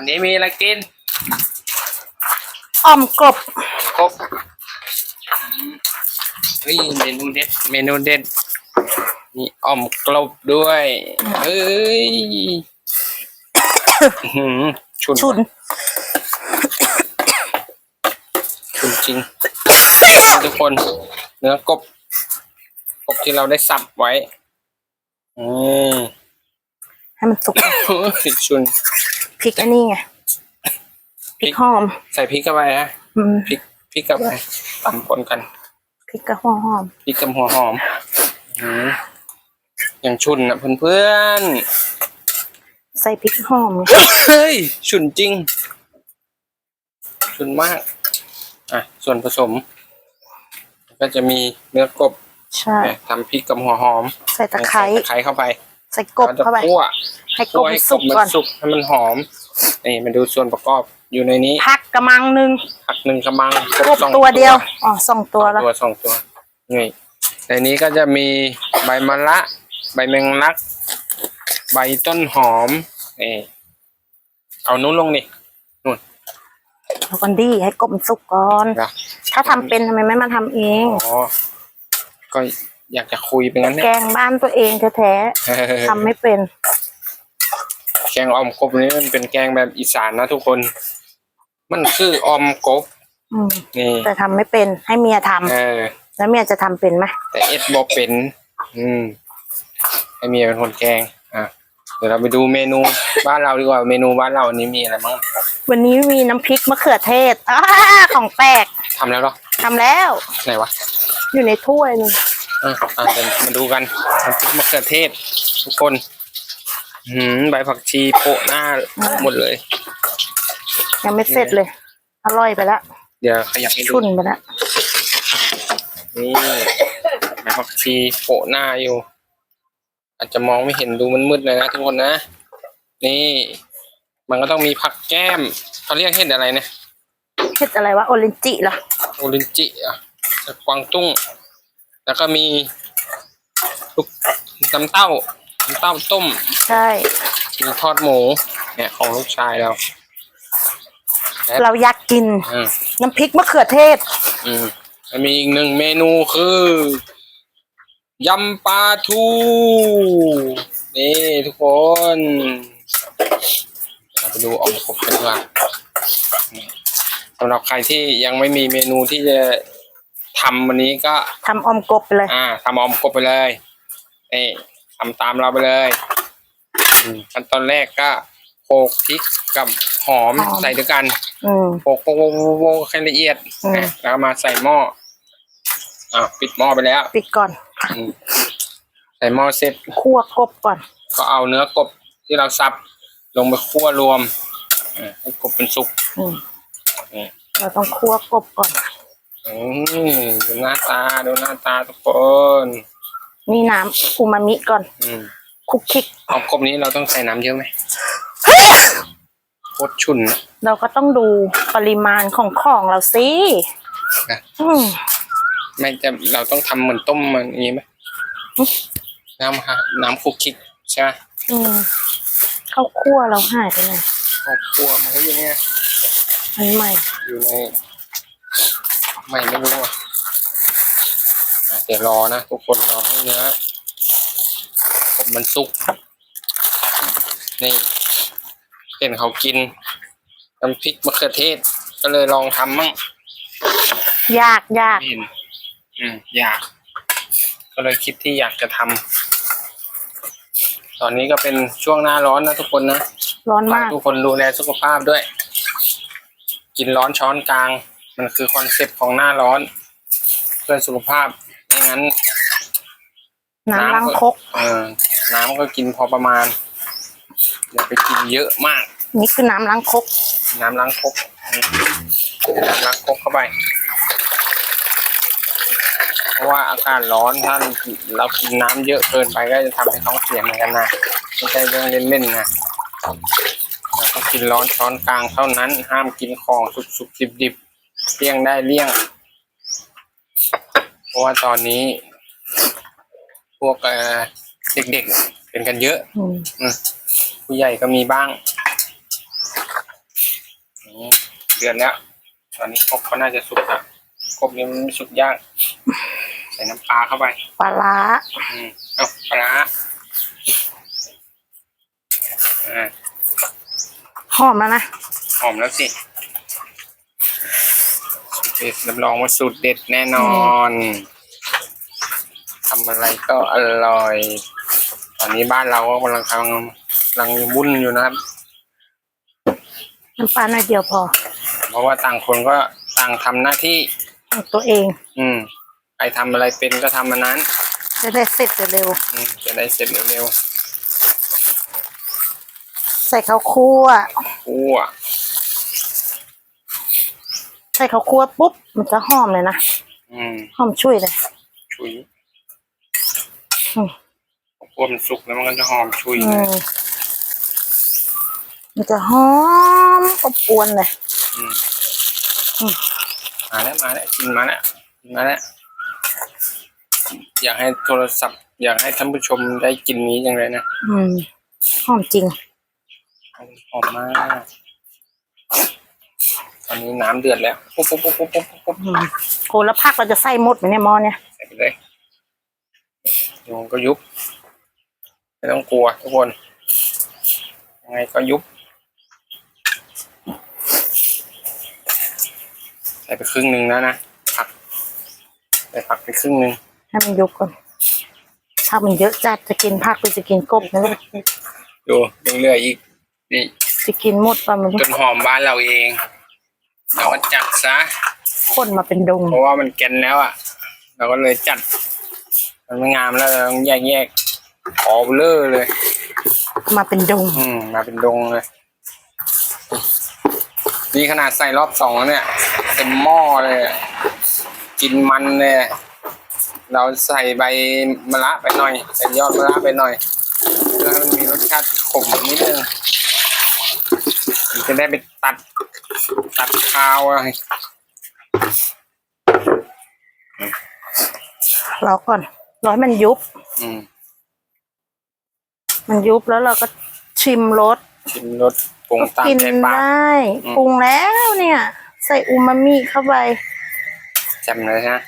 วันนี้มีอะไรกินอ่อมกบครบเฮ้ยเมนูเด็ดเมนูเด็ดมีอ่อมกลบด้วยเฮ้ยอื้อหือชุนชุนชุนจริง ทุกคน เนื้อกบ กบที่เราได้สับไว้อืมให้มันสุก ชุน พริกอันนี้ไงพริกหอม ใส่พริกเข้าไปนะอืมพริกพริกกับอะไรตำปนกันพริกกระหัวหอมพริกกับหัวหอมอืมอย่างชุนอะเพื่อนใส่พริกหอมไงๆเฮ้ยชุนจริง ชุนมาก อะ ส่วนผสม ก็จะมีเนื้อกบใช่เนี่ยทำพริกกับหัวหอมใส่ตะไคร้ ใส่ตะไคร้เข้าไปใส่กบแล้วจะเข้าไป คั่วให้กคั่บวมัให้นกสุบกมันก่อนสุกให้มันหอม นี่มาดูส่วนประกอบอยู่ในนี้พักกระมังหนึ่งผักหนึ่งกระมังกบสองตัวเดียว อ๋อสองตัวแล้ว ตัวสองตัว นี่ ในนี้ก็จะมีใบมะระ ใบแมงลัก ใบต้นหอม นี่ เอานู้นลงนี่เอากันดีให้กบมันสุกก่อน นะ ถ้าทำเป็นทำไมไม่มาทำเอง อ๋อ ก็ อยากจะคุยไปงั้นแกเนี่ยงบ้านตัวเองแท้ๆทำไม่เป็น แกงออมกบนี้มันเป็นแกงแบบอีสานนะทุกคน มันคือออมกบอืมนี่แต่ทำไม่เป็น ให้เมียทำเออ แล้วเมียจะทำเป็นไหมแต่เอ็ดบอเป็น อืม ให้เมียเป็นคนแกง อะ เดี๋ยวเราไปดูเมนูบ้านเราดีกว่า เมนูบ้านเราอันนี้มีอะไรบ้างวันนี้มีน้ำพริกมะเขือเทศอ้าของแปลกทำแล้วเหรอทำแล้ว ไหนวะ อยู่ในถ้วยนึง อะอะเดี๋ยวมาดูกันน้ำพริกมะเขือเทศ ทุกคนหืมใบผักชีโปะหน้าหมดเลย ยังไม่เสร็จเลย อร่อยไปแล้วเดี๋ยวขยับให้ดู ชุ่นไปแล้วนี่ใบผักชีโปะหน้าอยู่ อาจจะมองไม่เห็นดูมันมืดเลยนะทุกคนนะ นี่ มันก็ต้องมีผักแก้มเขาเรียกเห็ดอะไรเนี่ยเห็ดอะไรวะ โอเรนจิเหรอโอรินจิอะจากกวางตุ้ง แล้วก็มีลูกน้ำเต้าน้ำเต้าต้มใช่ มีทอดหมู เนี่ยของลูกชายเราเราอยากกิน อืม น้ำพริกมะเขือเทศ อืมแล้วมีอีกหนึ่งเมนูคือยำปลาทูนี่ทุกคนเดี๋ยวเราไปดูออมกบกันดีกว่านี่สำหรับใครที่ยังไม่มีเมนูที่จะ ทำวันนี้ก็ ทำออมกบไปเลย อ่าทำออมกบไปเลยนี่ทำตามเราไปเลยอืมขั้นตอนแรกก็โขลกพริกกับหอมหอม ใส่ด้วยกันอืม โขลกโขลกโขลกโขลกโขลกให้ละเอียดอืม นะแล้วก็มาใส่หม้ออ่าปิดหม้อไปแล้วปิดก่อนอืมใส่หม้อเสร็จ คั่วกบก่อน ก็เอาเนื้อกบที่เราสับลงไปคั่วรวมอ่าให้กบเป็นสุกอืม อืมเราต้องคั่วกบก่อน อืมดูหน้าตาดูหน้าตาทุกคนนี่น้ำอูมามิก่อน อืมคลุกคลิก เอากบนี้เราต้องใส่น้ำเยอะไหมโคตรฉุนนะ เราก็ต้องดูปริมาณของของเราสินะ อืมไม่จะเราต้องทำเหมือนต้มมันอย่างนี้ไหมน้ำฮะน้ำคลุกคลิกใช่ไหมอืมข้าวคั่วเราหายไปไหนครอบครัวมันก็อยู่เนี่ยอันใหม่อยู่ใน ไม่ไม่รู้อะอะเดี๋ยวรอนะทุกคนรอให้เนื้อผมมันสุกนี่เห็นเขากินน้ำพริกมะเขือเทศ ก็เลยลองทำมั่งยากยากไม่เห็นอืมอยาก ก็เลยคิดที่อยากจะทำตอนนี้ก็เป็นช่วงหน้าร้อนนะทุกคนนะร้อนฝากมากทุกคนดูแลสุขภาพด้วย กินร้อนช้อนกลาง มันคือคอนเซปต์ของหน้าร้อน เพื่อสุขภาพไม่งั้น น้ำล้างคกเออน้ำก็กินพอประมาณอย่าไปกินเยอะมาก นี่คือน้ำล้างคก น้ำล้างครกอืมน้ำล้างครกเข้าไป เพราะว่าอากาศร้อนถ้าเรากินน้ำเยอะเกินไปก็จะทำให้ท้องเสียเหมือนกันนะไม่ใช่เรื่องเล่นๆนะเราต้องกินร้อนช้อนกลางเท่านั้น ห้ามกินของสุกๆดิบๆ เลี่ยงได้เลี่ยง เพราะว่าตอนนี้ พวกเอ่อเด็กๆเป็นกันเยอะอืมอืมผู้ใหญ่ก็มีบ้างนี่เดือนแล้ว ตอนนี้กบก็น่าจะสุกละกบนี่มันไม่สุกยาก ใส่น้ำปลาเข้าไป ปลาร้าอืมเอาปลาร้าอ่าหอมแล้วนะ หอมแล้วสิสูตร เด็ดรับรองว่าสูตรเด็ดแน่นอนทำอะไรก็อร่อย ตอนนี้บ้านเราก็กำลังกำลังกำลังวุ่นอยู่นะครับน้ำปลาหน่อยเดียวพอ เพราะว่าต่างคนก็ต่างทำหน้าที่ของตัวเอง อืมใครทำอะไรเป็นก็ทำมันนั้น จะได้เสร็จเร็วอืมจะได้เสร็จเร็วๆใส่ข้าวคั่วๆคั่ว ใส่ข้าวคั่วปุ๊บ มันจะหอมเลยนะอืมหอมช่วยเลยชุยอืมคั่วมันสุกแล้วมันก็จะหอมชุยอืมมันจะหอมอบอวนเลย อืมอืม มาแล้วมาแล้วกินมาแล้วกินมาแล้วอยากให้โทรศัพท์ อยากให้ท่านผู้ชมได้กินนี้จังเลยนะอืมหอมจริง หอมมาก ตอนนี้น้ำเดือดแล้วปุ๊บปุ๊บปุ๊บปุ๊บปุ๊บปุ๊บอืมโหแล้วผักเราจะใส่หมดไหมเนี่ยหมอเนี่ยใส่ไปเลยโยงก็ยุบไม่ต้องกลัวทุกคนยังไงก็ยุบ ใส่ไปครึ่งหนึ่งแล้วนะผักใส่ผักไปครึ่งหนึ่งให้มันยุบก่อนถ้ามันเยอะจัดจะกินผักหรือจะกินกบนะลูกดูยังเหลืออีกนี่จะกินหมดป่ะมันต้นหอมบ้านเราเอง เราก็จัดซะข้นมาเป็นดง เพราะว่ามันแกนแล้วอะ เราก็เลยจัด มันไม่งามแล้วเราต้องแยกแยกขอเบลอเลย มาเป็นดง อืมมาเป็นดงเลย นี่ขนาดใส่รอบสองแล้วเนี่ยเต็มหม้อเลยอะกินมันเลยอะเราใส่ใบมะระไปหน่อยใส่ยอดมะระไปหน่อยเพื่อให้มันมีรสชาติที่ขมนิดนึงมันจะได้ไปตัด ตัดคาวอะไรรอก่อนรอให้มันยุบ อืมมันยุบแล้วเราก็ชิมรสชิมรสปรุงตามกินใจไดปาก้อืม ปรุงแล้วเนี่ย ใส่อูมามิเข้าไปจำเลยนะ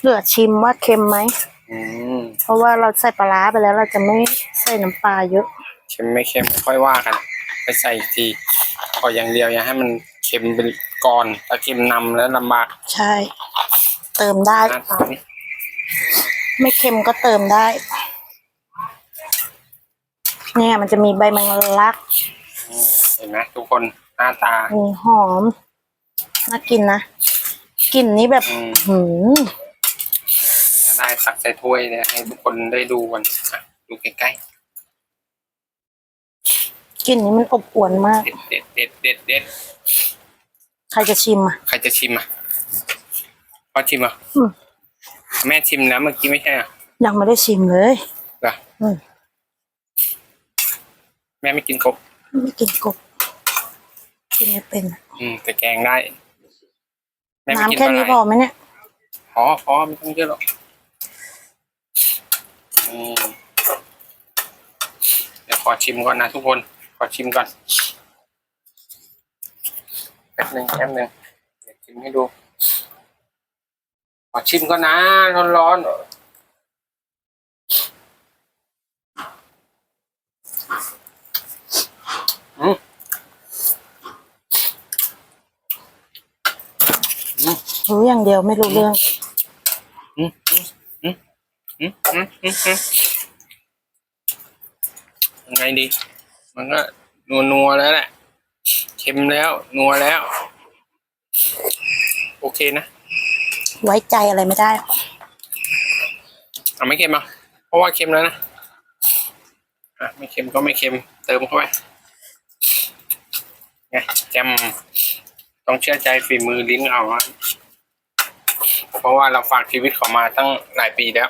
เหลือชิมว่าเค็มไหม อืมเพราะว่าเราใส่ปลาร้าไปแล้วเราจะไม่ใส่น้ำปลาเยอะ เค็มไม่เค็มค่อยว่ากัน ไปใส่อีกทีข ออย่างเดียวอย่าให้มันเค็มเป็นก่อนถ้าเค็มนำแล้วลำบากใช่ เติมได้หน้าตานี่ไม่เค็มก็เติมได้ เนี่ยมันจะมีใบมังลักอืมเห็นไหมทุกคนหน้าตามีหอมน่ากินนะกลิ่นนี้แบบอืมหืมถ้าได้ตักใส่ถ้วยเนี่ยให้ทุกคนได้ดูกันอะดูใกล้ กลิ่นนี้มันอบอวนมากๆเด็ดเด็ดเด็ดเด็ดเด็ดใครจะชิมอะ ใครจะชิมอะพ่อชิมอะอืม แม่ชิมแล้วเมื่อกี้ไม่ใช่เหรอะยังไม่ได้ชิมเลยเหรออืมแม่ไม่กินกบไม่กินกบ กินไม่เป็นอะอืม แต่แกงได้แม่ไม่กินน้ำแค่เท่าไหนี้ร่พอไหมเนี่ย พอพอไม่ต้องเยอะหรอกอืมเดี๋ยวขอชิมก่อนนะทุกคนข อชิมก่อนแป๊บหนึ่งแป๊บหนึ่งเดี๋ยวชิมให้ดูขอชิมก่อนนะร้อนๆอืมรู้อย่างเดียวไม่รู้เรื่องอืมอืมอืมอืมอืมอืมยังไงดี มันก็นัวนัวๆแล้วแหละเค็มแล้ว นัวแล้ว โอเคนะ ไว้ใจอะไรไม่ได้เอาไม่เค็มอะเพราะว่าเค็มแล้วนะอะไม่เค็มก็ไม่เค็ม เติมเข้าไปไงแจมต้องเชื่อใจฝีมือลิ้นเขาอะเพราะว่าเราฝากชีวิตเขามาตั้งหลายปีแล้ว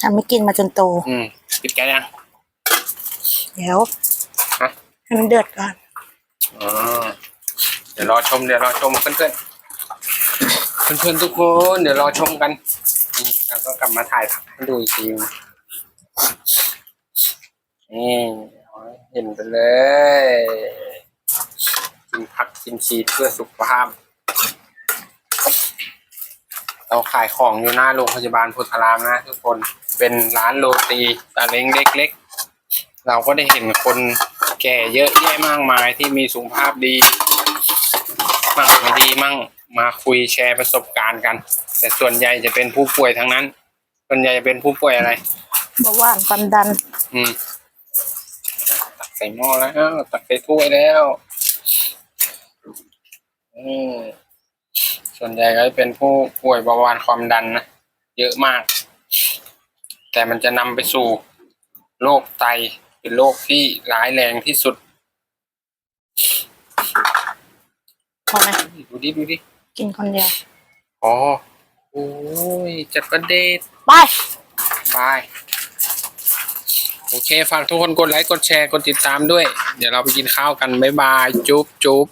ฉันไม่กินมาจนโต อืมปิดแก๊สยัง เดี๋ยวฮะ ให้มันเดือดก่อน อ๋อเดี๋ยวรอชมเดี๋ยวรอชมเพื่อนเพื่อนเพื่อนเพื่อนๆทุกคนเดี๋ยวรอชมกันอืมแล้วก็กลับมาถ่ายให้ดูอีกทีนี่เอาให้เห็นไปเลยกินผักกินชีสเพื่อสุขภาพ เราขายของอยู่หน้าโรงพยาบาลพุทธารามนะทุกคนเป็นร้านโรตีตาเล้งเล็กๆ เราก็ได้เห็นคนแก่เยอะแยะมากมายที่มีสุขภาพดีมั่งไม่ดีมั่งมาคุยแชร์ประสบการณ์กัน แต่ส่วนใหญ่จะเป็นผู้ป่วยทั้งนั้น ส่วนใหญ่จะเป็นผู้ป่วยอะไรเบาหวานความดัน อืมตักใส่หม้อแล้วตักใส่ถ้วยแล้วอืมส่วนใหญ่ก็จะเป็นผู้ป่วยเบาหวานความดันนะเยอะมาก แต่มันจะนำไปสู่โรคไต เป็นโรคที่ร้ายแรงที่สุดพอไหมดูดิดูดิกินคนเดียว อ๋อ โอ้ย จัดประเดชไปไปโอเค ฝากทุกคนกดไลค์ กดแชร์ กดติดตามด้วย เดี๋ยวเราไปกินข้าวกัน บ๊ายบาย จุ๊บจุ๊บ